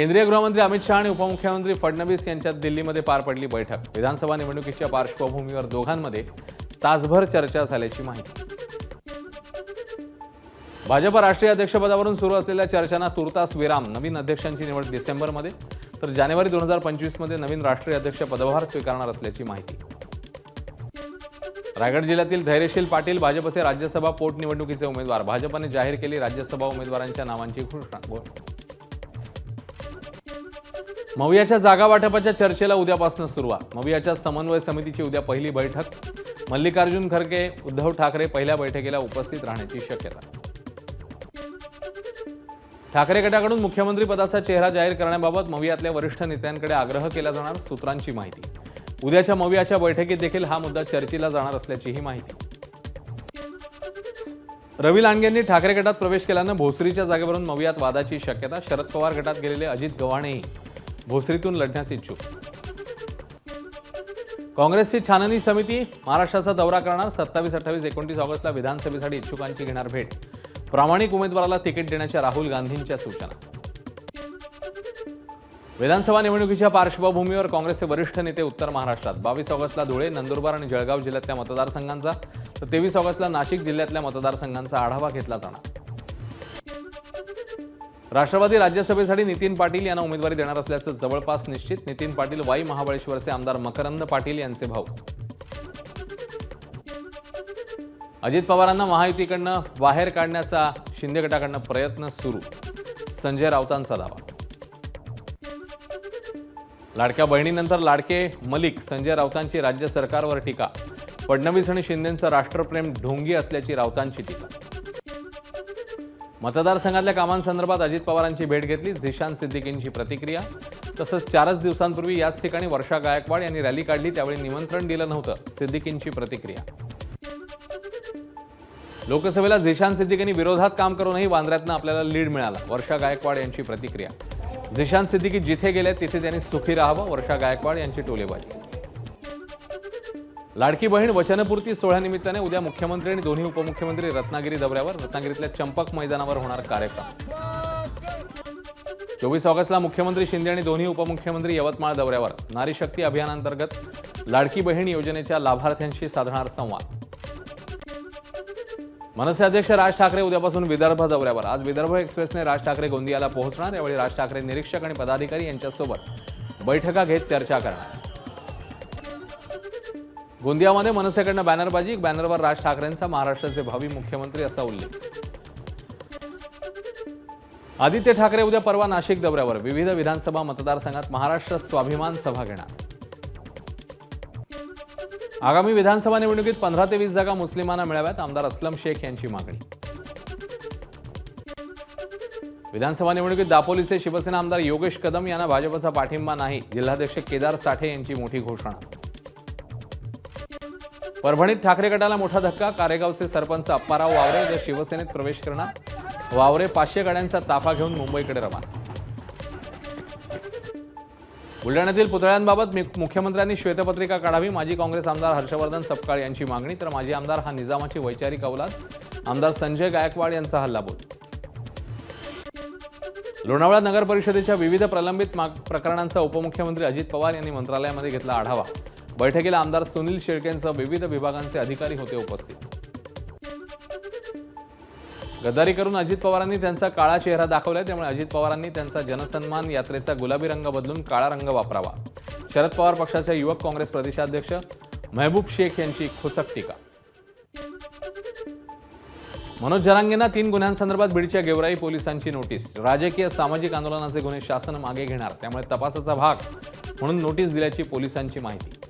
केंद्रीय गृहमंत्री अमित शहा आणि उपमुख्यमंत्री फडणवीस यांच्यात दिल्लीमध्ये पार पडली बैठक. विधानसभा निवडणुकीच्या पार्श्वभूमीवर दोघांमध्ये तासभर चर्चा झाल्याची माहिती. भाजप राष्ट्रीय अध्यक्षपदावरून सुरू असलेल्या चर्चांना तुर्तास विराम. नवीन अध्यक्षांची निवड डिसेंबरमध्ये तर जानेवारी दोन हजार पंचवीसमध्ये नवीन राष्ट्रीय अध्यक्ष पदभार स्वीकारणार असल्याची माहिती. रायगड जिल्ह्यातील धैर्यशील पाटील भाजपचे राज्यसभा पोटनिवडणुकीचे उमेदवार. भाजपने जाहीर केली राज्यसभा उमेदवारांच्या नावांची घोषणा. मवियाच्या जागा वाटपाच्या चर्चेला उद्यापासून सुरुवात. मवियाच्या समन्वय समितीची उद्या पहिली बैठक. मल्लिकार्जुन खरगे उद्धव ठाकरे पहिल्या बैठकीला उपस्थित राहण्याची शक्यता. ठाकरे गटाकडून मुख्यमंत्री पदाचा चेहरा जाहीर करण्याबाबत मवियातल्या वरिष्ठ नेत्यांकडे आग्रह केला जाणार सूत्रांची माहिती. उद्याच्या मवियाच्या बैठकीत देखील हा मुद्दा चर्चेला जाणार असल्याचीही माहिती. रवी लांडगेंनी ठाकरे गटात प्रवेश केल्यानं भोसरीच्या जागेवरून मवियात वादाची शक्यता शरद पवार गटात गेलेले अजित गव्हाणेही. भोसरीतून लढण्यास इच्छुक. काँग्रेसची छाननी समिती महाराष्ट्राचा दौरा करणार. सत्तावीस अठ्ठावीस एकोणतीस ऑगस्टला विधानसभेसाठी इच्छुकांची घेणार भेट. प्रामाणिक उमेदवाराला तिकीट देण्याच्या राहुल गांधींच्या सूचना. विधानसभा निवडणुकीच्या पार्श्वभूमीवर काँग्रेसचे वरिष्ठ नेते उत्तर महाराष्ट्रात. बावीस ऑगस्टला धुळे नंदुरबार आणि जळगाव जिल्ह्यातल्या मतदारसंघांचा. तर तेवीस ऑगस्टला नाशिक जिल्ह्यातल्या मतदारसंघांचा आढावा घेतला जाणार. राष्ट्रवादी राज्यसभेसाठी नितीन पाटील यांना उमेदवारी देणार असल्याचं जवळपास निश्चित. नितीन पाटील वाई महाबळेश्वरचे आमदार मकरंद पाटील यांचे भाऊ. अजित पवारांना महायुतीकडनं बाहेर काढण्याचा शिंदे गटाकडनं प्रयत्न सुरू. संजय राऊतांचा दावा. लाडक्या बहिणीनंतर लाडके मलिक संजय राऊतांची राज्य सरकारवर टीका. फडणवीस आणि शिंदेंचं राष्ट्रप्रेम ढोंगी असल्याची राऊतांची टीका. मतदारसंघातल्या कामांसंदर्भात अजित पवारांची भेट घेतली झिशान सिद्दीकींची प्रतिक्रिया. तसंच चारच दिवसांपूर्वी याच ठिकाणी वर्षा गायकवाड यांनी रॅली काढली त्यावेळी निमंत्रण दिलं नव्हतं सिद्दीकींची प्रतिक्रिया. लोकसभेला झिशान सिद्दीकींनी विरोधात काम करूनही वांद्र्यातनं आपल्याला लीड मिळाला वर्षा गायकवाड यांची प्रतिक्रिया. झिशान सिद्दीकी जिथे गेले तिथे त्यांनी सुखी राहावं वर्षा गायकवाड यांची टोलेबाजी. लाडकी बहीण वचनपूर्ती सोहळ्यानिमित्ताने उद्या मुख्यमंत्री आणि दोन्ही उपमुख्यमंत्री रत्नागिरी दौऱ्यावर रत्नागिरीतल्या चंपक मैदानावर होणार कार्यक्रम. चोवीस ऑगस्टला मुख्यमंत्री शिंदे आणि दोन्ही उपमुख्यमंत्री यवतमाळ दौऱ्यावर नारी शक्ती अभियानांतर्गत लाडकी बहीण योजनेच्या लाभार्थ्यांशी साधणार संवाद. मनसे अध्यक्ष राज ठाकरे उद्यापासून विदर्भ दौऱ्यावर. आज विदर्भ एक्सप्रेसने राज ठाकरे गोंदियाला पोहोचणार यावेळी राज ठाकरे निरीक्षक आणि पदाधिकारी यांच्यासोबत बैठका घेत चर्चा करणार. गोंदियामध्ये मनसेकडनं बॅनरबाजी बॅनरवर राज ठाकरेंचा महाराष्ट्राचे भावी मुख्यमंत्री असा उल्लेख. आदित्य ठाकरे उद्या परवा नाशिक दौऱ्यावर विविध विधानसभा मतदारसंघात महाराष्ट्र स्वाभिमान सभा घेणार. आगामी विधानसभा निवडणुकीत पंधरा ते वीस जागा मुस्लिमांना मिळाव्यात आमदार अस्लम शेख यांची मागणी. विधानसभा निवडणुकीत दापोलीचे शिवसेना आमदार योगेश कदम यांना भाजपचा पाठिंबा नाही जिल्हाध्यक्ष केदार साठे यांची मोठी घोषणा. परभणीत ठाकरे गटाला मोठा धक्का. कारेगावचे सरपंच अप्पाराव वावरे उद्या शिवसेनेत प्रवेश करणार. वावरे पाचशे गाड्यांचा ताफा घेऊन मुंबईकडे रवाना. बुलढाण्यातील पुतळ्यांबाबत मि- मुख्यमंत्र्यांनी श्वेतपत्रिका काढावी. माजी काँग्रेस आमदार हर्षवर्धन सपकाळ यांची मागणी. तर माजी आमदार हा निजामाची वैचारिक अवलाद. आमदार संजय गायकवाड यांचा हल्लाबोल लोणावळा नगर परिषदेच्या विविध प्रलंबित माग प्रकरणांचा उपमुख्यमंत्री अजित पवार यांनी मंत्रालयामध्ये घेतला आढावा. बैठकीला आमदार सुनील शेळकेंसह विविध विभागांचे अधिकारी होते उपस्थित. गद्दारी करून अजित पवारांनी त्यांचा काळा चेहरा दाखवलाय त्यामुळे अजित पवारांनी त्यांचा जनसन्मान यात्रेचा गुलाबी रंग बदलून काळा रंग वापरावा. शरद पवार पक्षाचे युवक काँग्रेस प्रदेशाध्यक्ष महबूब शेख यांची खोचक टीका. मनोज जरांगेंना तीन गुन्ह्यांसंदर्भात बीडच्या गेवराई पोलिसांची नोटीस. राजकीय सामाजिक आंदोलनाचे गुन्हे शासन मागे घेणार त्यामुळे तपासाचा भाग म्हणून नोटीस दिल्याची पोलिसांची माहिती.